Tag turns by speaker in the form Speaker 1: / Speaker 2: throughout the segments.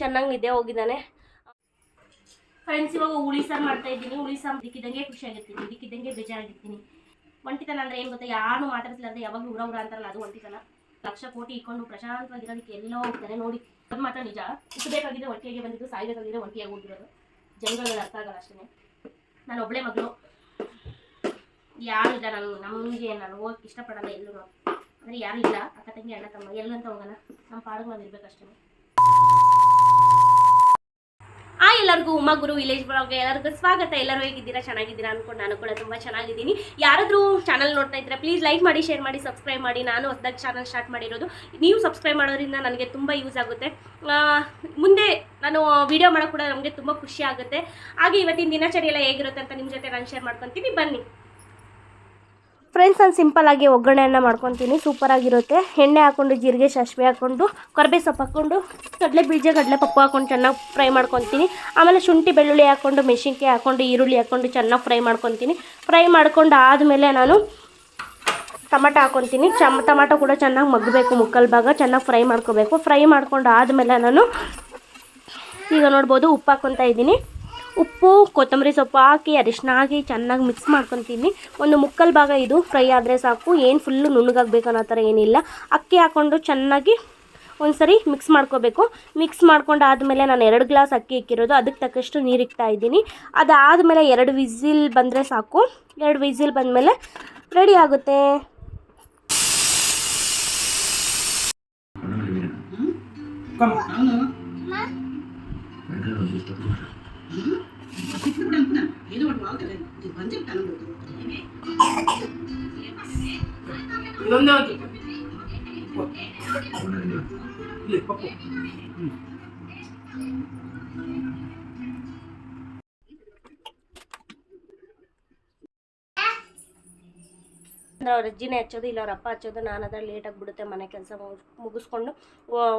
Speaker 1: ಚೆನ್ನಾಗಿ ನಿದ್ದೆ ಹೋಗಿದ್ದಾನೆ. ಫ್ರೆಂಡ್ಸ್ ಇವಾಗ ಹುಳಿ ಸಾರು ಮಾಡ್ತಾ ಇದ್ದೀನಿ. ಹುಳಿ ಸಾರು ದಿಕ್ಕಿದಂಗೆ ಖುಷಿಯಾಗಿರ್ತೀನಿ ದಿಕ್ಕಿದಂಗೆ ಬೇಜಾರಾಗಿರ್ತೀನಿ. ಒಂಟಿತನ ಅಂದ್ರೆ ಏನು ಗೊತ್ತಾ? ಯಾರು ಮಾತಾಡ್ತಿಲ್ಲ ಯಾವಾಗ ಉರ ಉರ ಅಂತಾರಲ್ಲ, ಅದು ಒಂಟಿತನ. ಲಕ್ಷ ಕೋಟಿ ಇಟ್ಕೊಂಡು ಪ್ರಶಾಂತವಾಗಿರೋದಕ್ಕೆ ಎಲ್ಲೋ ಹೋಗ್ತಾರೆ, ನೋಡಿ. ಅದು ಮಾತ್ರ ನಿಜ. ಇಕ್ಕಬೇಕಾಗಿದೆ ಒಟ್ಟಿಗೆ ಬಂದಿದ್ದು ಸಾಯ್ಬೇಕಾಗಿದೆ ಒಂಟಿಯಾಗಿ ಹೋಗಿರೋದು ಜನಗಳಿಗೆ ಅರ್ಥ ಆಗಲ್ಲ ಅಷ್ಟೇ ನಾನು ಒಬ್ಬಳೆ ಮಗಳು. ಯಾರು ಇಲ್ಲ ನಾನು, ನಮಗೆ ನಾನು ಹೋಗಕ್ಕೆ ಇಷ್ಟಪಡಲ್ಲ ಎಲ್ಲೂ ಅಂದರೆ ಯಾರು ಇಲ್ಲ. ಅಕ್ಕ ತಂಗಿ, ಅಣ್ಣ ತಮ್ಮ ಎಲ್ಲಂತ ಹೋಗೋಣ ನಮ್ಮ ಪಾಡುಗಳು ಇರ್ಬೇಕು ಇರ್ಬೇಕಷ್ಟೇ ಆ ಎಲ್ಲರಿಗೂ ಉಮಾ ಗುರು ವಿಲೇಜ್ ಬ್ಲಾಗ್ಗೆ ಎಲ್ಲರಿಗೂ ಸ್ವಾಗತ. ಎಲ್ಲರೂ ಹೇಗಿದ್ದೀರಾ? ಚೆನ್ನಾಗಿದ್ದೀರಾ ಅನ್ಕೊಂಡು ನಾನು ಕೂಡ ತುಂಬ ಚೆನ್ನಾಗಿದ್ದೀನಿ. ಯಾರಾದರೂ ಚಾನಲ್ ನೋಡ್ತಾ ಇದ್ರೆ ಪ್ಲೀಸ್ ಲೈಕ್ ಮಾಡಿ ಶೇರ್ ಮಾಡಿ ಸಬ್ಸ್ಕ್ರೈಬ್ ಮಾಡಿ. ನಾನು ಹೊಸದಾಗಿ ಚಾನಲ್ ಸ್ಟಾರ್ಟ್ ಮಾಡಿರೋದು. ನೀವು ಸಬ್ಸ್ಕ್ರೈಬ್ ಮಾಡೋದ್ರಿಂದ ನನಗೆ ತುಂಬ ಯೂಸ್ ಆಗುತ್ತೆ. ಮುಂದೆ ನಾನು ವಿಡಿಯೋ ಮಾಡೋಕೆ ಕೂಡ ನಮಗೆ ತುಂಬ ಖುಷಿ ಆಗುತ್ತೆ. ಹಾಗೆ ಇವತ್ತಿನ ದಿನಚರಿ ಎಲ್ಲ ಹೇಗಿರುತ್ತೆ ಅಂತ ನಿಮ್ಮ ಜೊತೆ ನಾನು ಶೇರ್ ಮಾಡ್ಕೊತೀನಿ. ಬನ್ನಿ. ಫ್ರೆಂಡ್ಸ್ ನಾನು ಸಿಂಪಲ್ಲಾಗಿ ಒಗ್ಗರಣೆಯನ್ನು ಮಾಡ್ಕೊತೀನಿ. ಸೂಪರಾಗಿರುತ್ತೆ ಎಣ್ಣೆ ಹಾಕ್ಕೊಂಡು ಜೀರಿಗೆ, ಸಾಸಿವೆ ಹಾಕ್ಕೊಂಡು ಕರ್ಬೇ ಸೊಪ್ಪು ಹಾಕ್ಕೊಂಡು ಕಡಲೆ ಬೀಜ ಕಡಲೆ ಪಪ್ಪು ಹಾಕ್ಕೊಂಡು ಚೆನ್ನಾಗಿ ಫ್ರೈ ಮಾಡ್ಕೊತೀನಿ. ಆಮೇಲೆ ಶುಂಠಿ, ಬೆಳ್ಳುಳ್ಳಿ ಹಾಕ್ಕೊಂಡು ಮೆಣಸಿನ್ಕಾಯಿ ಹಾಕ್ಕೊಂಡು ಈರುಳ್ಳಿ ಹಾಕ್ಕೊಂಡು ಚೆನ್ನಾಗಿ ಫ್ರೈ ಮಾಡ್ಕೊತೀನಿ. ಫ್ರೈ ಮಾಡ್ಕೊಂಡು ಆದಮೇಲೆ ನಾನು ಟೊಮಟೊ ಹಾಕ್ಕೊತೀನಿ ಚಮ್, ಟೊಮಟೊ ಕೂಡ ಚೆನ್ನಾಗಿ ಮಗ್ಗಬೇಕು, ಮುಕ್ಕಲ್ ಭಾಗ ಚೆನ್ನಾಗಿ ಫ್ರೈ ಮಾಡ್ಕೋಬೇಕು. ಫ್ರೈ ಮಾಡ್ಕೊಂಡು ಆದಮೇಲೆ ನಾನು ಈಗ ನೋಡ್ಬೋದು ಉಪ್ಪು ಹಾಕ್ಕೊತಾ ಇದ್ದೀನಿ. ಉಪ್ಪು, ಕೊತ್ತಂಬರಿ ಸೊಪ್ಪು ಹಾಕಿ ಹಾಕಿ ಚೆನ್ನಾಗಿ ಮಿಕ್ಸ್ ಮಾಡ್ಕೊತೀನಿ. ಒಂದು ಮುಕ್ಕಲ್ ಭಾಗ ಇದು ಫ್ರೈ ಆದರೆ ಸಾಕು. ಏನು ಫುಲ್ಲು ನುಣ್ಣಗಾಗಬೇಕು ಅನ್ನೋ ಥರ ಏನಿಲ್ಲ. ಅಕ್ಕಿ ಹಾಕ್ಕೊಂಡು ಚೆನ್ನಾಗಿ ಒಂದ್ಸರಿ ಮಿಕ್ಸ್ ಮಾಡ್ಕೋಬೇಕು. ಮಿಕ್ಸ್ ಮಾಡ್ಕೊಂಡು ಆದಮೇಲೆ ನಾನು ಎರಡು ಗ್ಲಾಸ್ ಅಕ್ಕಿ ಇಕ್ಕಿರೋದು. ಅದಕ್ಕೆ ತಕ್ಕಷ್ಟು ನೀರು ಇಕ್ತಾ ಇದ್ದೀನಿ. ಅದಾದಮೇಲೆ ಎರಡು ವಿಸಿಲ್ ಬಂದರೆ ಸಾಕು. ಎರಡು ವಿಸಿಲ್ ಬಂದಮೇಲೆ ರೆಡಿ ಆಗುತ್ತೆ.
Speaker 2: 이름을 모아가지고 완전 따는 거죠. 이런 나도 예, 바꿔. 응.
Speaker 1: ಅಂದ್ರೆ ಅವ್ರ ಅಜ್ಜಿನೇ ಹಚ್ಚೋದು, ಇಲ್ಲ ಅವ್ರ ಅಪ್ಪ ಹಚ್ಚೋದು, ನಾನು ಅದ್ರಲ್ಲಿ ಲೇಟಾಗಿ ಬಿಡುತ್ತೆ ಮನೆ ಕೆಲಸ ಮುಗಿಸ್ಕೊಂಡು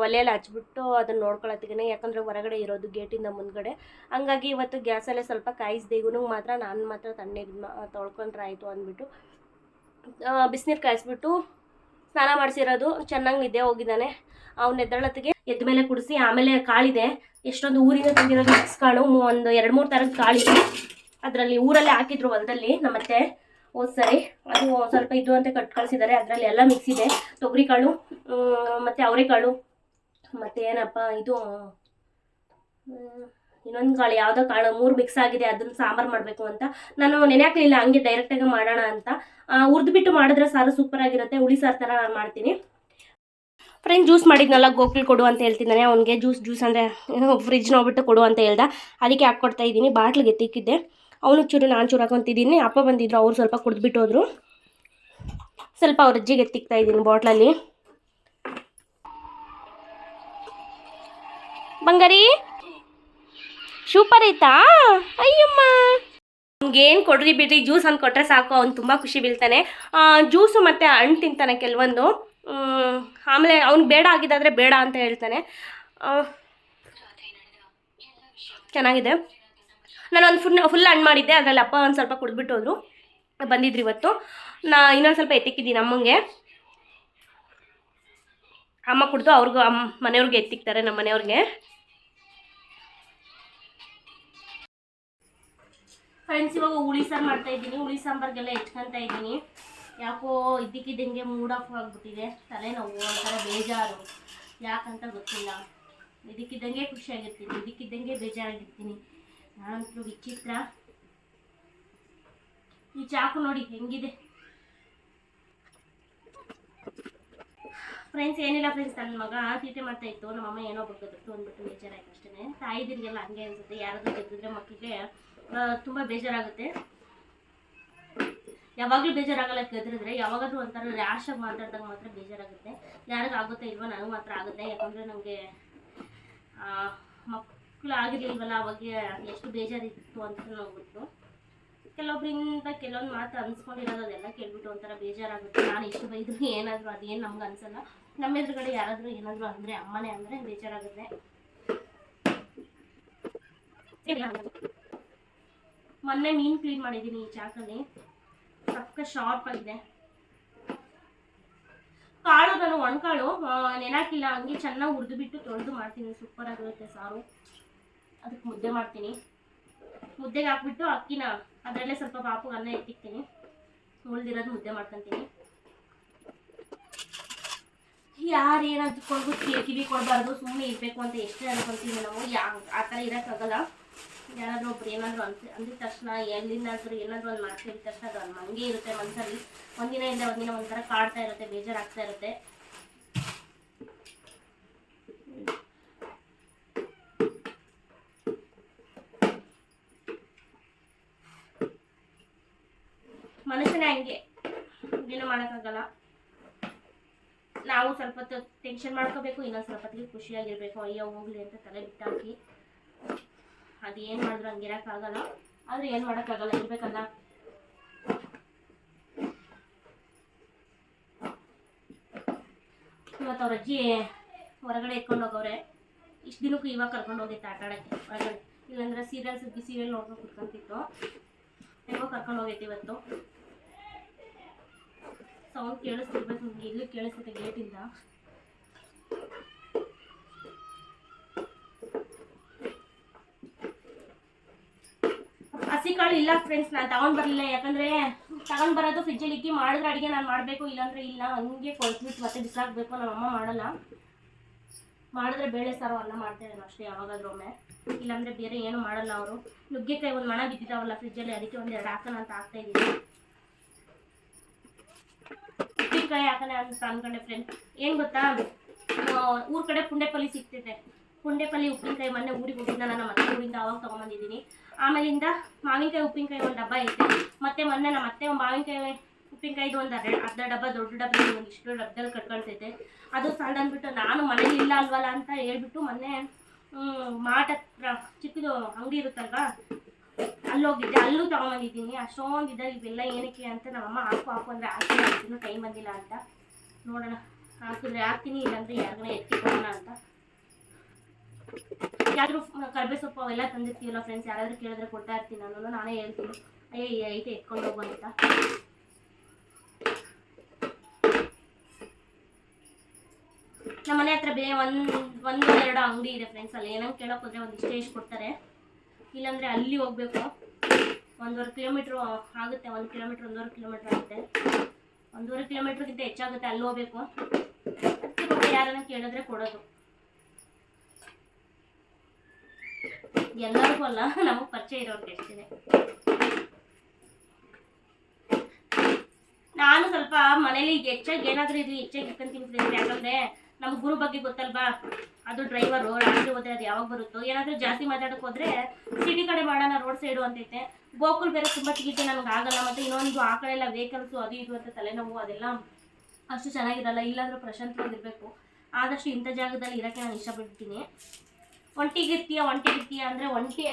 Speaker 1: ಒಲೆಯಲ್ಲಿ ಹಚ್ಬಿಟ್ಟು ಅದನ್ನ ನೋಡ್ಕೊಳತ್ತಿಗೆ ಯಾಕಂದರೆ ಹೊರಗಡೆ ಇರೋದು ಗೇಟಿಂದ ಮುಂದ್ಗಡೆ. ಹಂಗಾಗಿ ಇವತ್ತು ಗ್ಯಾಸಲ್ಲೇ ಸ್ವಲ್ಪ ಕಾಯಿಸ್ದೇಗೂ ಮಾತ್ರ ನಾನು ಮಾತ್ರ ತಣ್ಣೀರು ತೊಳ್ಕೊಂಡ್ರೆ ಆಯಿತು ಅಂದ್ಬಿಟ್ಟು ಬಿಸಿನೀರು ಕಾಯಿಸ್ಬಿಟ್ಟು ಸ್ನಾನ ಮಾಡಿಸಿರೋದು. ಚೆನ್ನಾಗಿ ನಿದ್ದೆ ಹೋಗಿದ್ದಾನೆ. ಅವ್ನ ಎದ್ದಳತ್ತಿಗೆ ಎದ್ದ ಮೇಲೆ ಕುಡಿಸಿ ಆಮೇಲೆ ಕಾಳಿದೆ. ಎಷ್ಟೊಂದು ಊರಿಂದ ತಂದಿರೋದು ಮಿಕ್ಸ್ ಕಾಳು ಒಂದು ಎರಡು ಮೂರು ಥರದ ಕಾಳಿದೆ. ಅದರಲ್ಲಿ ಊರಲ್ಲೇ ಹಾಕಿದ್ರು ಹೊಲದಲ್ಲಿ ನಮ್ಮತ್ತೆ. ಹೋದ್ ಸರಿ. ಅದು ಸ್ವಲ್ಪ ಇದು ಅಂತ ಕಟ್ ಕಳಿಸಿದ್ದಾರೆ ಅದರಲ್ಲಿ ಎಲ್ಲ ಮಿಕ್ಸ್ ಇದೆ. ತೊಗರಿ ಕಾಳು ಮತ್ತು ಅವರೆಕಾಳು, ಮತ್ತು ಏನಪ್ಪ ಇದು ಇನ್ನೊಂದು ಕಾಳು, ಯಾವುದೋ ಕಾಳು, ಮೂರು ಮಿಕ್ಸ್ ಆಗಿದೆ. ಅದನ್ನ ಸಾಂಬಾರು ಮಾಡಬೇಕು ಅಂತ. ನಾನು ನೆನೆ ಹಾಕ್ಲಿಲ್ಲ ಹಂಗೆ ಡೈರೆಕ್ಟಾಗಿ ಮಾಡೋಣ ಅಂತ. ಹುರಿದ್ಬಿಟ್ಟು ಮಾಡಿದ್ರೆ ಸಾರು ಸೂಪರ್ ಆಗಿರುತ್ತೆ. ಹುಳಿ ಸಾರು ಥರ ನಾನು ಮಾಡ್ತೀನಿ. ಫ್ರೆಂಡ್ ಜ್ಯೂಸ್ ಮಾಡಿದ್ನಲ್ಲ, ಗೋಕುಲ್ ಕೊಡು ಅಂತ ಹೇಳ್ತಿದ್ದಾನೆ. ಅವ್ನಿಗೆ ಜ್ಯೂಸ್ ಜ್ಯೂಸ್ ಅಂದರೆ ಫ್ರಿಜ್ ನೋಡ್ಬಿಟ್ಟು ಕೊಡು ಅಂತ ಹೇಳ್ದ. ಅದಕ್ಕೆ ಹಾಕ್ಕೊಡ್ತಾ ಇದ್ದೀನಿ. ಬಾಟ್ಲಿಗೆ ತಿಕ್ಕಿದ್ದೆ ಅವನು ಚೂರು, ನಾನು ಚೂರು ಹಾಕೊತಿದ್ದೀನಿ ಅಪ್ಪ ಬಂದಿದ್ರು, ಅವ್ರು ಸ್ವಲ್ಪ ಕುಡಿದ್ಬಿಟ್ಟು ಹೋದ್ರು. ಸ್ವಲ್ಪ ಅವ್ರ ಅಜ್ಜಿಗೆ ಎತ್ತಿಕ್ತಾ ಇದ್ದೀನಿ ಬಾಟ್ಲಲ್ಲಿ. ಬಂಗಾರಿ? ಸೂಪರ್ ಐತಾ? ಅಯ್ಯಮ್ಮ! ಏನು ಕೊಡ್ರಿ ಬಿಡ್ರಿ, ಜ್ಯೂಸ್ ಅಂತ ಕೊಟ್ಟರೆ ಸಾಕು, ಅವ್ನು ತುಂಬ ಖುಷಿ ಬೀಳ್ತಾನೆ. ಜ್ಯೂಸು ಮತ್ತು ಹಣ್ಣು ತಿಂತಾನೆ ಕೆಲವೊಂದು. ಆಮೇಲೆ ಅವ್ನು ಬೇಡ ಆಗಿದ್ದಾದರೆ ಬೇಡ ಅಂತ ಹೇಳ್ತಾನೆ. ಚೆನ್ನಾಗಿದೆ. ನಾನು ಒಂದು ಫುಲ್ ಫುಲ್ ಹಣ್ಣು ಮಾಡಿದ್ದೆ. ಅದರಲ್ಲಿ ಅಪ್ಪ ಒಂದು ಸ್ವಲ್ಪ ಕುಡಿದ್ಬಿಟ್ಟು ಹೋದ್ರು. ಬಂದಿದ್ರು ಇವತ್ತು. ನಾ ಇನ್ನೊಂದು ಸ್ವಲ್ಪ ಎತ್ತಿಕ್ಕಿದ್ದೀನಿ ಅಮ್ಮಂಗೆ. ಅಮ್ಮ ಕುಡಿದು ಅವ್ರಿಗೂ ಅಮ್ಮ ಮನೆಯವ್ರಿಗೆ ಎತ್ತಿಕ್ತಾರೆ, ನಮ್ಮ ಮನೆಯವ್ರಿಗೆ. ಫ್ರೆಂಡ್ಸ್ ಇವಾಗ ಹುಳಿ ಸಾರು ಮಾಡ್ತಾ ಇದ್ದೀನಿ. ಹುಳಿ ಸಾಂಬಾರ್ಗೆಲ್ಲ ಹೆಚ್ಕೊಂತ ಇದ್ದೀನಿ. ಯಾಕೋ ಇದ್ದಕ್ಕಿದ್ದಂಗೆ ಮೂಡ್ ಆಫ್ ಆಗಿಬಿಟ್ಟಿದೆ. ತಲೆನೋವು ಒಂಥರ ಬೇಜಾರು. ಯಾಕಂತ ಗೊತ್ತಿಲ್ಲ. ಇದಕ್ಕಿದ್ದಂಗೆ ಖುಷಿಯಾಗಿರ್ತೀನಿ. ಇದಕ್ಕಿದ್ದಂಗೆ ಬೇಜಾರಾಗಿರ್ತೀನಿ. ನಾನಂತೂ ವಿಚಿತ್ರ. ಈ ಚಾಕು ನೋಡಿ ಹೆಂಗಿದೆ. ಫ್ರೆಂಡ್ಸ್ ಏನಿಲ್ಲ ಫ್ರೆಂಡ್ಸ್ ನನ್ನ ಮಗ ತೀಟೆ ಮಾಡ್ತಾ ಇತ್ತು. ನಮ್ಮಮ್ಮ ಏನೋ ಬಗ್ಗದಿತ್ತು ಅಂದ್ಬಿಟ್ಟು ಬೇಜಾರಾಯ್ತು ಅಷ್ಟೇ ತಾಯಿದಿರಿಗೆಲ್ಲ ಹಂಗೆ ಅನ್ಸುತ್ತೆ. ಯಾರಾದ್ರೂ ಗೆದ್ದಿದ್ರೆ ಮಕ್ಕಳಿಗೆ ತುಂಬ ಬೇಜಾರಾಗುತ್ತೆ. ಯಾವಾಗಲೂ ಬೇಜಾರಾಗಲ್ಲ ಗೆದ್ರಿದ್ರೆ. ಯಾವಾಗಾದ್ರೂ ಒಂಥರ ರ್ಯಾಶ್ ಆಗಿ ಮಾತಾಡಿದಾಗ ಮಾತ್ರ ಬೇಜಾರಾಗುತ್ತೆ. ಯಾರಿಗಾಗುತ್ತೆ ಇಲ್ವಾ ನನಗೆ ಮಾತ್ರ ಆಗುತ್ತೆ. ಯಾಕಂದರೆ ನನಗೆ ಮಕ್ಕಳು ಆಗಿರ್ಲಿಲ್ವಲ್ಲ, ಅವಾಗ ಎಷ್ಟು ಬೇಜಾರಿತ್ತು ಅಂತ ಹೋಗ್ಬಿಟ್ಟು ಕೆಲವೊಬ್ಬರಿಂದ ಕೆಲವೊಂದು ಮಾತು ಅನ್ಸ್ಕೊಂಡಿರೋದು ಅದೆಲ್ಲ ಕೇಳ್ಬಿಟ್ಟು ಒಂಥರ ಬೇಜಾರಾಗುತ್ತೆ. ನಾನು ಎಷ್ಟು ಬೈದ್ರು ಏನಾದರೂ, ಅದೇನು ನಮ್ಗೆ ಅನ್ಸಲ್ಲ. ನಮ್ಮ ಎದುರುಗಡೆ ಯಾರಾದರೂ ಏನಾದರೂ ಅಂದರೆ ಅಮ್ಮನೇ ಅಂದರೆ ಬೇಜಾರಾಗುತ್ತೆ. ಮೊನ್ನೆ ಮೀನು ಕ್ಲೀನ್ ಮಾಡಿದ್ದೀನಿ ಈ ಚಾಕಲ್ಲಿ. ಸಕ್ಕ ಶಾರ್ಪ್ ಆಗಿದೆ. ಕಾಳು ನಾನು ಒಣಕಾಳು ನೆನಾಕಿಲ್ಲ, ಹಂಗೆ ಚೆನ್ನಾಗಿ ಹುರಿದು ಬಿಟ್ಟು ತೊಳೆದು ಮಾಡ್ತೀನಿ. ಸೂಪರ್ ಆಗಿರುತ್ತೆ ಸಾರು. ಅದಕ್ಕೆ ಮುದ್ದೆ ಮಾಡ್ತೀನಿ. ಮುದ್ದೆಗೆ ಹಾಕ್ಬಿಟ್ಟು ಅಕ್ಕಿನ ಅದರಲ್ಲೇ ಸ್ವಲ್ಪ ಪಾಪುಗೆ ಅನ್ನ ಎತ್ತಿಕ್ತೀನಿ ಉಳ್ದಿರೋದು ಮುದ್ದೆ ಮಾಡ್ಕೊತೀನಿ. ಯಾರು ಏನಾದ್ರು ಕೊಂಡು ಕಿವಿ ಕೊಡಬಾರ್ದು ಸುಮ್ಮನೆ ಇರಬೇಕು ಅಂತ ಎಷ್ಟೇ ಅನ್ಕೊಂತೀವಿ ನಾವು. ಯಾ ಆ ಥರ ಇರೋಕ್ಕಾಗಲ್ಲ ಯಾರಾದರೂ ಒಬ್ರು ಏನಾದರೂ ಅಂತ ಅಂದಿದ ತಕ್ಷಣ, ಎಲ್ಲಿಂದಾದರೂ ಏನಾದರೂ ಒಂದು ಮಾಡ್ತಿದ್ದ ತಕ್ಷಣ ಅದು ಹಂಗೆ ಇರುತ್ತೆ ಮನಸ್ಸಲ್ಲಿ ಒಂದಿನ ಇಂದ ಒಂದಿನ ಒಂಥರ ಕಾಡ್ತಾ ಇರುತ್ತೆ, ಬೇಜಾರಾಗ್ತಾ ಇರುತ್ತೆ. ಮನುಷ್ಯನೇ ಹಂಗೆ. ಏನು ಮಾಡೋಕ್ಕಾಗಲ್ಲ. ನಾವು ಸ್ವಲ್ಪ ಟೆನ್ಷನ್ ಮಾಡ್ಕೋಬೇಕು, ಇನ್ನೊಂದು ಸ್ವಲ್ಪ ಹೊತ್ತಿಗೆ ಖುಷಿಯಾಗಿರ್ಬೇಕು. ಅಯ್ಯೋ, ಹೋಗ್ಲಿ ಅಂತ ತಲೆ ಬಿಟ್ಟಾಕಿ. ಅದು ಏನು ಮಾಡಿದ್ರು ಹಂಗಿರೋಕ್ಕಾಗಲ್ಲ ಆದರೆ ಏನು ಮಾಡೋಕ್ಕಾಗಲ್ಲ, ಇರ್ಬೇಕಲ್ಲ. ಇವತ್ತು ಅವ್ರ ಅಜ್ಜಿ ಹೊರಗಡೆ ಎತ್ಕೊಂಡು ಹೋಗವ್ರೆ. ಇಷ್ಟು ದಿನಕ್ಕೂ ಇವಾಗ ಕರ್ಕೊಂಡು ಹೋಗಿತ್ತು ಆಟ ಆಡೋಕ್ಕೆ, ಹೊರಗಡೆ. ಇಲ್ಲಾಂದ್ರೆ ಸೀರಿಯಲ್ ಸುದ್ದಿ ಸೀರಿಯಲ್ ನೋಡ್ಕೊಂಡು ಕುತ್ಕೊಂತಿತ್ತು. ಹೆಂಗೋ ಕರ್ಕೊಂಡು ಹೋಗೈತೆ ಇವತ್ತು. ಸೌಂಡ್ ಕೇಳಿಸ್ತಿರ್ಬೇಕು ನಿಮ್ಗೆ ಇಲ್ಲೂ ಕೇಳಿಸ್ತೈತೆ ಗೇಟಿಂದ ಹಸಿ ಕಾಳು ಇಲ್ಲ ಫ್ರೆಂಡ್ಸ್ ನಾನು ತಗೊಂಡ್ ಬರಲಿಲ್ಲ. ಯಾಕಂದ್ರೆ ತಗೊಂಡ್ ಬರೋದು ಫ್ರಿಜ್ಜಲ್ಲಿ ಇಕ್ಕಿ ಮಾಡಿದ್ರೆ ಅಡಿಗೆ ನಾನು ಮಾಡಬೇಕು, ಇಲ್ಲಾಂದ್ರೆ ಇಲ್ಲ. ಹಂಗೆ ಕೊಳ್ಸ್ಬಿಟ್ಟು ಮತ್ತೆ ಬಿಸಾಕ್ಬೇಕು. ನಮ್ಮ ಅಮ್ಮ ಮಾಡಲ್ಲ. ಮಾಡಿದ್ರೆ ಬೇಳೆ ಸಾರು ಅನ್ನ ಮಾಡ್ತಾ ಇದ್ದಾರೆ ಅಷ್ಟೇ ಯಾವಾಗಾದ್ರೂ ಒಮ್ಮೆ. ಇಲ್ಲಾಂದ್ರೆ ಬೇರೆ ಏನು ಮಾಡಲ್ಲ ಅವರು. ನುಗ್ಗೆಕಾಯಿ ಒಂದು ಮಣ ಬಿದ್ದಿದ್ದಾವಲ್ಲ ಫ್ರಿಜ್ಜಲ್ಲಿ ಅದಕ್ಕೆ ಒಂದು ಎರಡು ಹಾಕೋಣ ಅಂತ ಹಾಕ್ತಾ ಇದ್ದೀನಿ ಉಪ್ಪಿನಕಾಯಿ ಹಾಕೋಣ ಅಂತ ಅನ್ಕೊಂಡೆ ಫ್ರೆಂಡ್ ಏನು ಗೊತ್ತಾ ಊರ ಕಡೆ ಪುಂಡೆಪಲ್ಲಿ ಸಿಗ್ತಿದೆ ಪುಂಡೆಪಲ್ಲಿ ಉಪ್ಪಿನಕಾಯಿ ಮೊನ್ನೆ ಊರಿಗೆ ಹೋಗಿದ್ದ ನಮ್ಮ ಅತ್ತೆ ಊರಿಂದ ಅವಾಗ ತೊಗೊಂಬಂದಿದ್ದೀನಿ ಆಮೇಲಿಂದ ಮಾವಿನಕಾಯಿ ಉಪ್ಪಿನಕಾಯಿ ಒಂದು ಡಬ್ಬ ಐತೆ ಮತ್ತೆ ಮೊನ್ನೆ ನಮ್ಮ ಅತ್ತೆ ಮಾವಿನಕಾಯಿ ಉಪ್ಪಿನಕಾಯಿದು ಒಂದು ಅರ್ಧ ಅರ್ಧ ಡಬ್ಬ ದೊಡ್ಡ ಡಬ್ಬ ಒಂದು ಇಷ್ಟು ಡಬ್ಬದಲ್ಲಿ ಕಟ್ಕೊಳ್ತೈತೆ ಅದು ಸಣ್ಣ ಅಂದ್ಬಿಟ್ಟು ನಾನು ಮನೇಲಿ ಇಲ್ಲ ಅಲ್ವಲ್ಲ ಅಂತ ಹೇಳ್ಬಿಟ್ಟು ಮೊನ್ನೆ ಮಾಟ ಚಿಕ್ಕದು ಅಂಗಡಿ ಇರುತ್ತಲ್ವಾ ಅಲ್ಲಿ ಹೋಗಿದ್ದೆ ಅಲ್ಲೂ ತೊಗೊಂಬಂದಿದ್ದೀನಿ ಅಷ್ಟೊಂದು ಇದೆ ಇವೆಲ್ಲ ಏನಕ್ಕೆ ಅಂತ ನಮ್ಮಮ್ಮ ಹಾಕು ಹಾಕು ಅಂದರೆ ಹಾಕಿ ಇನ್ನೂ ಟೈಮ್ ಬಂದಿಲ್ಲ ಅಂತ. ನೋಡೋಣ, ಹಾಕಿದ್ರೆ ಹಾಕ್ತೀನಿ, ಇಲ್ಲಾಂದ್ರೆ ಯಾರಿಗೂ ಎತ್ತಿ ಕೊಡೋಣ ಅಂತ. ಯಾರಾದ್ರೂ ಕರ್ಬೇ ಸೊಪ್ಪು ಅವೆಲ್ಲ ತಂದಿರ್ತೀವಲ್ಲ ಫ್ರೆಂಡ್ಸ್ ಯಾರಾದರೂ ಕೇಳಿದ್ರೆ ಕೊಡ್ತಾ ಇರ್ತೀನಿ ನಾನು ನಾನೇ ಹೇಳ್ತೀನಿ. ಅಯ್ಯ ಐತೆ ಎತ್ಕೊಂಡು ಹೋಗು ಅಂತ. ನಮ್ಮ ಮನೆ ಹತ್ರ ಬೇರೆ ಒಂದು ಒಂದು ಎರಡು ಅಂಗಡಿ ಇದೆ ಫ್ರೆಂಡ್ಸ್ ಅಲ್ಲಿ ಏನಂಗೆ ಕೇಳೋಕೆ ಹೋದ್ರೆ ಒಂದು ಇಷ್ಟೇ ಇಷ್ಟು ಕೊಡ್ತಾರೆ. ಇಲ್ಲಾಂದರೆ ಅಲ್ಲಿ ಹೋಗ್ಬೇಕು. ಒಂದೂವರೆ ಕಿಲೋಮೀಟ್ರು ಆಗುತ್ತೆ, ಒಂದು ಕಿಲೋಮೀಟ್ರ್ ಒಂದೂವರೆ ಕಿಲೋಮೀಟ್ರ್ ಆಗುತ್ತೆ. ಒಂದೂವರೆ ಕಿಲೋಮೀಟ್ರ್ಗಿಂತ ಹೆಚ್ಚಾಗುತ್ತೆ, ಅಲ್ಲಿ ಹೋಗ್ಬೇಕು. ಅದಕ್ಕೆ ಯಾರನ್ನ ಕೇಳಿದ್ರೆ ಕೊಡೋದು. ಎಲ್ಲರಿಗೂ ಅಲ್ಲ, ನಮಗೆ ಪರಿಚಯ ಇರೋರ್ಗೆ ಎಷ್ಟಿದೆ ನಾನು ಸ್ವಲ್ಪ ಮನೇಲಿ ಹೆಚ್ಚಾಗಿ ಏನಾದರೂ ಇದು ಹೆಚ್ಚಾಗಿ ಇಟ್ಕೊಂಡು ಫ್ರೆಂಡ್ಸ್ ಯಾಕಂದ್ರೆ ನಮ್ಮ ಗುರು ಬಗ್ಗೆ ಗೊತ್ತಲ್ವಾ? ಅದು ಡ್ರೈವರು ರಾತ್ರಿ ಹೋದ್ರೆ ಅದು ಯಾವಾಗ ಬರುತ್ತೋ? ಏನಾದರೂ ಜಾಸ್ತಿ ಮಾತಾಡಕ್ಕೆ ಹೋದ್ರೆ ಸಿಟಿ ಕಡೆ ಮಾಡೋಣ ರೋಡ್ ಸೈಡು ಅಂತೈತೆ. ಗೋಕುಲ್ ಬೇರೆ ತುಂಬ ಚಿಕಿತ್ಸೆ ನನಗೆ ಆಗಲ್ಲ. ಮತ್ತು ಇನ್ನೊಂದು ಆ ಕಡೆ ಎಲ್ಲ ವೆಹಿಕಲ್ಸು ಅದು ಇದು ಅಂತ ತಲೆನೋವು, ಅದೆಲ್ಲ ಅಷ್ಟು ಚೆನ್ನಾಗಿರಲ್ಲ. ಇಲ್ಲಾಂದ್ರೆ ಪ್ರಶಾಂತವಾಗಿರಬೇಕು ಆದಷ್ಟು ಇಂಥ ಜಾಗದಲ್ಲಿ ಇರೋಕ್ಕೆ ನಾನು ಇಷ್ಟಪಡ್ತೀನಿ. ಒಂಟಿಗಿರ್ತೀಯ ಒಂಟಿಗಿರ್ತೀಯ ಅಂದರೆ ಒಂಟಿ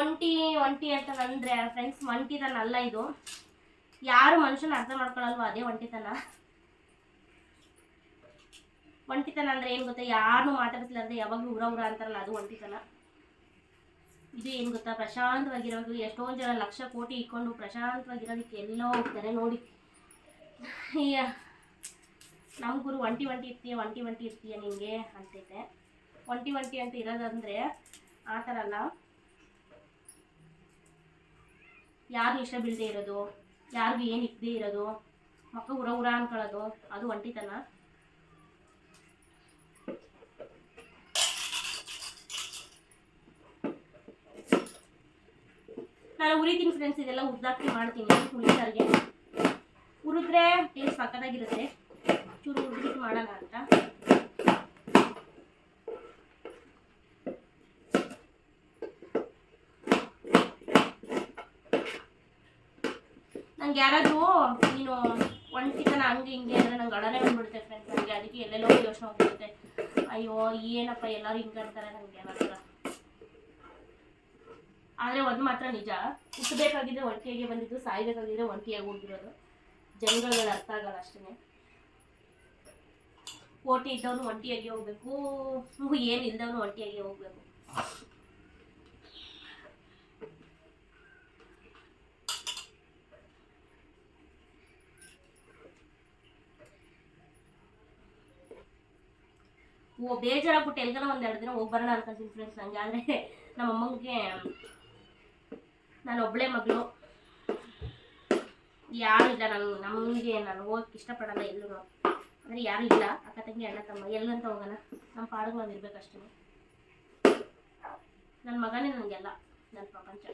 Speaker 1: ಒಂಟಿ ಒಂಟಿ ಅಂತ ಅಂದರೆ ಫ್ರೆಂಡ್ಸ್ ಒಂಟಿತನ ಅಲ್ಲ ಇದು. ಯಾರು ಮನುಷ್ಯನ ಅರ್ಥ ಮಾಡ್ಕೊಳಲ್ವ ಅದೇ ಒಂಟಿತನ ಒಂಟಿತನ ಅಂದ್ರೆ ಏನು ಗೊತ್ತಾ? ಯಾರನ್ನೂ ಮಾತಾಡಿಸ್ಲಾರ್ದೆ, ಯಾವಾಗಲೂ ಉರ ಉರ ಅಂತಾರಲ್ಲ, ಅದು ಒಂಟಿತನ. ಇದು ಏನು ಗೊತ್ತಾ? ಪ್ರಶಾಂತವಾಗಿರೋದು ಎಷ್ಟೊಂದು ಜನ ಲಕ್ಷ ಕೋಟಿ ಇಟ್ಕೊಂಡು ಪ್ರಶಾಂತವಾಗಿರೋದಕ್ಕೆ ಎಲ್ಲೋ ಹೋಗ್ತಾರೆ ನೋಡಿ. ನಮ್ಮ ಗುರು ಒಂಟಿ ಒಂಟಿ ಇರ್ತೀಯ, ಒಂಟಿ ಒಂಟಿ ಇರ್ತೀಯ ನಿಮಗೆ ಅಂತೈತೆ. ಒಂಟಿ ಒಂಟಿ ಅಂತ ಇರೋದಂದ್ರೆ ಆ ಥರ ಅಲ್ಲ. ಯಾರು ಇಷ್ಟ ಬೀಳದೆ ಇರೋದು, ಯಾರಿಗೂ ಏನು ಇಕ್ಕದೇ ಇರೋದು ಮಕ್ಕಳು ಉರ ಉರ ಅನ್ಕೊಳ್ಳೋದು, ಅದು ಒಂಟಿತನ. ನಾನು ಉರಿತೀನಿ ಫ್ರೆಂಡ್ಸ್ ಇದೆಲ್ಲ ಉದ್ದಾಕಿ ಮಾಡ್ತೀನಿ. ಹುಳಿಸಾರಿಗೆ ಉರಿದ್ರೆ ಟೇಸ್ಟ್ ಸಕ್ಕತ್ತಾಗಿರುತ್ತೆ ಚೂರು ಹುರಿದ್ಬಿಟ್ಟು ಮಾಡೋಣ ಅಂತ. ನಂಗೆ ಯಾರಾದರೂ ನೀನು ಒಂಟಿತನ ಹಂಗೆ ಹಿಂಗೆ ಅಂದರೆ ನಂಗೆ ಗಡನೆ ಬಂದ್ಬಿಡುತ್ತೆ ಫ್ರೆಂಡ್ಸ್ ನನಗೆ ಅದಕ್ಕೆ ಎಲ್ಲೆಲ್ಲೋ ಯೋಚನೆ ಹೋಗ್ಬಿಡುತ್ತೆ. ಅಯ್ಯೋ, ಏನಪ್ಪ ಎಲ್ಲರೂ ಹಿಂಗೆ ಅಂತಾರೆ ನನಗೆ ಮಾತ್ರ ಆದರೆ ಒಂದು ಮಾತ್ರ ನಿಜ. ಹುಟ್ಟಬೇಕಾಗಿದ್ರೆ ಒಂಟಿಯಾಗಿ ಬಂದಿದ್ದು, ಸಾಯ್ಬೇಕಾಗಿದ್ರೆ ಒಂಟಿಯಾಗಿ ಹೋಗಿರೋದು ಜನಗಳಿಗೆ ಅರ್ಥ ಆಗಲ್ಲ ಅಷ್ಟೇ ಕೋಟಿ ಇದ್ದವನು ಒಂಟಿಯಾಗಿ ಹೋಗ್ಬೇಕು ಏನು ಇಲ್ದವನು ಒಂಟಿಯಾಗಿ ಹೋಗ್ಬೇಕು. ಓ ಬೇಜಾರಾಗ್ಬಿಟ್ಟು ಎಲ್ಗನ ಒಂದು ಎರಡು ದಿನ ಹೋಗ್ಬರೋಣ ಅನ್ಕೊಂತೀನಿ ಫ್ರೆಂಡ್ಸ್ ನನಗೆ ಆದರೆ ನಮ್ಮ ಅಮ್ಮಂಗೆ ನಾನು ಒಬ್ಬಳೇ ಮಗಳು. ಯಾರು ಇಲ್ಲ ನಾನು, ನಮಗೆ ನಾನು ಹೋಗಕ್ಕೆ ಇಷ್ಟಪಡಲ್ಲ ಎಲ್ಲೂ ಅಂದರೆ ಯಾರು ಇಲ್ಲ, ಅಕ್ಕ ತಂಗಿ, ಅಣ್ಣ ತಮ್ಮ ಎಲ್ಲಂತ ಹೋಗೋಣ. ನಮ್ಮ ಪಾಡಿಗೆ ಇರ್ಬೇಕಷ್ಟೇ. ನನ್ನ ಮಗನೇ ನನಗೆಲ್ಲ ನನ್ನ ಪ್ರಪಂಚ.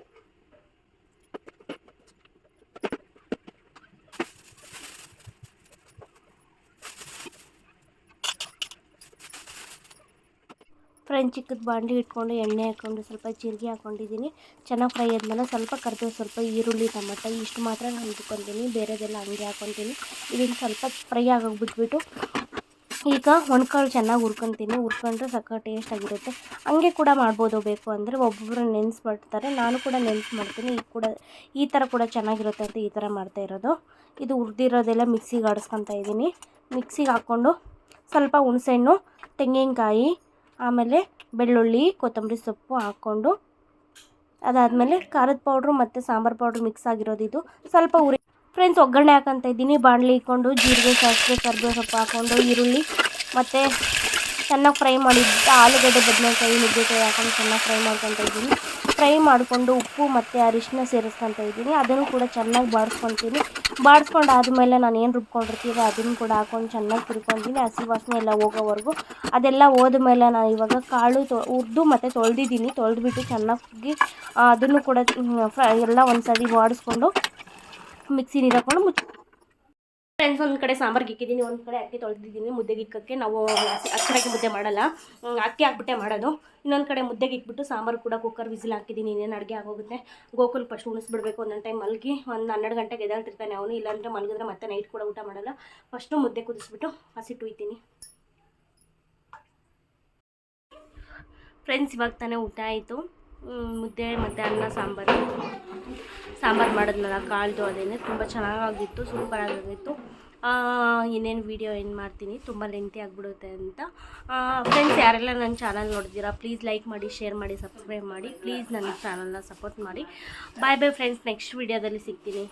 Speaker 1: ಫ್ರೆಂಚ್ ಚಿಕ್ಕದ ಬಾಂಡ್ಲಿ ಇಟ್ಕೊಂಡು ಎಣ್ಣೆ ಹಾಕ್ಕೊಂಡು ಸ್ವಲ್ಪ ಜೀರಿಗೆ ಹಾಕ್ಕೊಂಡಿದ್ದೀನಿ ಚೆನ್ನಾಗಿ ಫ್ರೈ ಆದಮೇಲೆ ಸ್ವಲ್ಪ ಕರಿಬೇವು, ಸ್ವಲ್ಪ ಈರುಳ್ಳಿ, ಟೊಮೆಟೊ ಇಷ್ಟು ಮಾತ್ರ ನಾನು ಇಟ್ಕೊತೀನಿ ಬೇರೆದೆಲ್ಲ ಹಂಗೆ ಹಾಕ್ಕೊತೀನಿ ಇದನ್ನು ಸ್ವಲ್ಪ ಫ್ರೈ ಆಗೋಗ್ಬಿಟ್ಬಿಟ್ಟು ಈಗ ಒಣ್ಕಾಳು ಚೆನ್ನಾಗಿ ಹುರ್ಕೊತೀನಿ. ಹುರ್ಕೊಂಡ್ರೆ ಸಕ್ಕ ಟೇಸ್ಟ್ ಆಗಿರುತ್ತೆ. ಹಂಗೆ ಕೂಡ ಮಾಡ್ಬೋದು ಬೇಕು ಅಂದರೆ ಒಬ್ಬೊಬ್ಬರು ನೆನೆಸ್ಬಿಡ್ತಾರೆ ನಾನು ಕೂಡ ನೆನೆಸಿ ಮಾಡ್ತೀನಿ. ಈಗ ಕೂಡ, ಈ ಥರ ಕೂಡ ಚೆನ್ನಾಗಿರುತ್ತೆ ಅಂತ ಈ ಥರ ಮಾಡ್ತಾ ಇರೋದು. ಇದು ಹುರಿದಿರೋದೆಲ್ಲ ಮಿಕ್ಸಿಗೆ ಆಡಿಸ್ಕೊತಾ ಇದ್ದೀನಿ ಮಿಕ್ಸಿಗೆ ಹಾಕ್ಕೊಂಡು ಸ್ವಲ್ಪ ಹುಣಸೆಹಣ್ಣು, ತೆಂಗಿನಕಾಯಿ ಆಮೇಲೆ ಬೆಳ್ಳುಳ್ಳಿ, ಕೊತ್ತಂಬರಿ ಸೊಪ್ಪು ಹಾಕ್ಕೊಂಡು ಅದಾದಮೇಲೆ ಖಾರದ ಪೌಡ್ರು ಮತ್ತು ಸಾಂಬಾರು ಪೌಡ್ರು ಮಿಕ್ಸ್ ಆಗಿರೋದು ಇದು. ಸ್ವಲ್ಪ ಉರಿ ಫ್ರೆಂಡ್ಸ್ ಒಗ್ಗರಣೆ ಹಾಕಂತ ಇದ್ದೀನಿ. ಬಾಣಲಿ ಇಟ್ಕೊಂಡು ಜೀರಿಗೆ, ಸಾಸಿವೆ ಕರಿಬೇವು ಸೊಪ್ಪು ಹಾಕ್ಕೊಂಡು, ಈರುಳ್ಳಿ ಮತ್ತು ಚೆನ್ನಾಗಿ ಫ್ರೈ ಮಾಡಿದ್ದ ಆಲೂಗಡ್ಡೆ, ಬದನೆಕಾಯಿ, ನುಗ್ಗೆಕಾಯಿ ಹಾಕೊಂಡು ಚೆನ್ನಾಗಿ ಫ್ರೈ ಮಾಡ್ಕೊತ ಇದ್ದೀನಿ. ಫ್ರೈ ಮಾಡಿಕೊಂಡು ಉಪ್ಪು ಮತ್ತು ಅರಿಶಿನ ಸೇರಿಸ್ಕೊತ ಇದ್ದೀನಿ. ಅದನ್ನು ಕೂಡ ಚೆನ್ನಾಗಿ ಬಾಡಿಸ್ಕೊತೀನಿ ಬಾಡಿಸ್ಕೊಂಡು ಆದಮೇಲೆ ನಾನು ಏನು ರುಬ್ಕೊಂಡಿರ್ತೀವಿ ಅದನ್ನು ಕೂಡ ಹಾಕೊಂಡು ಚೆನ್ನಾಗಿ ತಿರ್ಕೊಂಡಿನಿ ಹಸಿ ವಾಸನೆ ಎಲ್ಲ ಹೋಗೋವರೆಗೂ. ಅದೆಲ್ಲ ಹೋದ್ಮೇಲೆ ನಾನು ಇವಾಗ ಕಾಳು ತೊ, ಹುರಿದು ಮತ್ತು ತೊಳೆದಿದ್ದೀನಿ. ತೊಳೆದ್ಬಿಟ್ಟು ಚೆನ್ನಾಗಿ ಅದನ್ನು ಕೂಡ ಎಲ್ಲ ಒಂದು ಸರಿ ಬಾಡಿಸ್ಕೊಂಡು ಮಿಕ್ಸಿ ನೀರು ಹಾಕ್ಕೊಂಡು ಮುಚ್ಚ ಫ್ರೆಂಡ್ಸ್ ಒಂದು ಕಡೆ ಸಾಂಬಾರ್ಗೆ ಇಕ್ಕಿದ್ದೀನಿ ಒಂದು ಕಡೆ ಅಕ್ಕಿ ತೊಳೆದಿದ್ದೀನಿ. ಮುದ್ದೆಗೆ ಇಕ್ಕಕ್ಕೆ ನಾವು ಅಕ್ಕಿ ಮುದ್ದೆ ಮಾಡಲ್ಲ. ಅಕ್ಕಿ ಹಾಕ್ಬಿಟ್ಟೆ ಮಾಡೋದು. ಇನ್ನೊಂದು ಕಡೆ ಮುದ್ದೆಗೆ ಇಕ್ಬಿಟ್ಟು ಸಾಂಬಾರು ಕೂಡ ಕುಕ್ಕರ್ ವಿಸಿಲ್ ಹಾಕಿದ್ದೀನಿ ಇನ್ನೇನು ಅಡುಗೆ ಆಗೋಗುತ್ತೆ? ಗೋಕುಲ್ ಫಸ್ಟ್ ಉಣಿಸ್ಬಿಡ್ಬೇಕು. ಒಂದೊಂದು ಟೈಮ್ ಮಲಗಿ ಒಂದು ಹನ್ನೆರಡು ಗಂಟೆಗೆ ಎದ್ದೇಳ್ತಿರ್ತಾನೆ ಅವನು. ಇಲ್ಲಾಂದರೆ ಮಲಗಿದ್ರೆ ಮತ್ತೆ ನೈಟ್ ಕೂಡ ಊಟ ಮಾಡಲ್ಲ. ಫಸ್ಟು ಮುದ್ದೆ ಕುದಿಸ್ಬಿಟ್ಟು ಹಸಿಟ್ಟು ಒಯ್ತೀನಿ ಫ್ರೆಂಡ್ಸ್ ಇವಾಗ ತಾನೇ ಊಟ ಆಯಿತು. ಮುದ್ದೆ, ಮತ್ತು ಅನ್ನ, ಸಾಂಬಾರು. ಸಾಂಬಾರು ಮಾಡಿದ್ನಲ್ಲ, ಕಾಳ್ದು ಅದೇನೆ. ತುಂಬ ಚೆನ್ನಾಗಾಗಿತ್ತು ಸೂಪರ್ ಆಗಿತ್ತು ಇನ್ನೇನು ವೀಡಿಯೋ ಏನು ಮಾಡ್ತೀನಿ? ತುಂಬ ಲೆಂತಿ ಆಗಿಬಿಡುತ್ತೆ ಅಂತ. ಫ್ರೆಂಡ್ಸ್ ಯಾರೆಲ್ಲ ನನ್ನ ಚಾನಲ್ ನೋಡಿದ್ದೀರಾ ಪ್ಲೀಸ್ ಲೈಕ್ ಮಾಡಿ ಶೇರ್ ಮಾಡಿ ಸಬ್ಸ್ಕ್ರೈಬ್ ಮಾಡಿ. ಪ್ಲೀಸ್ ನನ್ನ ಚಾನಲ್ನ ಸಪೋರ್ಟ್ ಮಾಡಿ. ಬಾಯ್ ಬಾಯ್ ಫ್ರೆಂಡ್ಸ್ ನೆಕ್ಸ್ಟ್ ವೀಡಿಯೋದಲ್ಲಿ ಸಿಗ್ತೀನಿ.